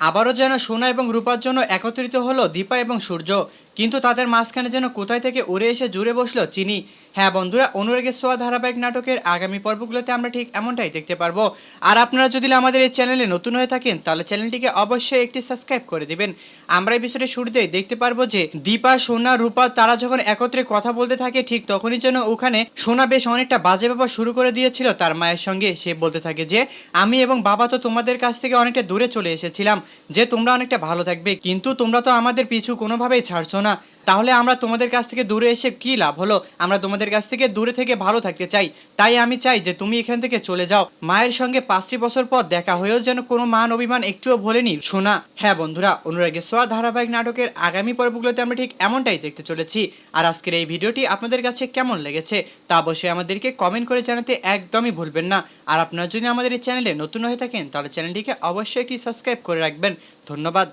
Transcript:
আবারও যেন সোনা এবং রূপার জন্য একত্রিত হলো দীপা এবং সূর্য। কিন্তু তাদের মাঝখানে যেন কোথায় থেকে উড়ে এসে জুড়ে বসল চিনি। হ্যাঁ বন্ধুরা, অনুরাগের সোয়া ধারাবাহিক নাটকের আগামী পর্বগুলোতে আমরা ঠিক এমনটাই দেখতে পারব। আর আপনারা যদি আমাদের এই চ্যানেলে নতুন হয়ে থাকেন, তাহলে চ্যানেলটিকে অবশ্যই একটি সাবস্ক্রাইব করে দিবেন। আমরা এই বিষয়টি শুরুতেই দেখতে পারব যে দীপা, সোনা, রূপা, তারা যখন একত্রে কথা বলতে থাকে, ঠিক তখনই যেন ওখানে সোনা বেশ অনেকটা বাজে ব্যাপার শুরু করে দিয়েছিল তার মায়ের সঙ্গে। সে বলতে থাকে যে, আমি এবং বাবা তো তোমাদের কাছ থেকে অনেকটা দূরে চলে এসেছিলাম, যে তোমরা অনেকটা ভালো থাকবে, কিন্তু তোমরা তো আমাদের পিছু কোনোভাবেই ছাড়ছো না, তাহলে আমরা তোমাদের কাছ থেকে দূরে এসে কী লাভ হলো? আমরা তোমাদের কাছ থেকে দূরে থেকে ভালো থাকতে চাই। তাই আমি চাই যে তুমি এখান থেকে চলে যাও। মায়ের সঙ্গে পাঁচটি বছর পর দেখা হয়েও যেন কোনো মান অভিমান একটুও ভোলেনি। শোনা হ্যাঁ বন্ধুরা, অনুরাগের সোয়া ধারাবাহিক নাটকের আগামী পর্বগুলোতে আমরা ঠিক এমনটাই দেখতে চলেছি। আর আজকের এই ভিডিওটি আপনাদের কাছে কেমন লেগেছে তা অবশ্যই আমাদেরকে কমেন্ট করে জানাতে একদমই ভুলবেন না। আর আপনারা যদি আমাদের এই চ্যানেলে নতুন হয়ে থাকেন, তাহলে চ্যানেলটিকে অবশ্যই একটি সাবস্ক্রাইব করে রাখবেন। ধন্যবাদ।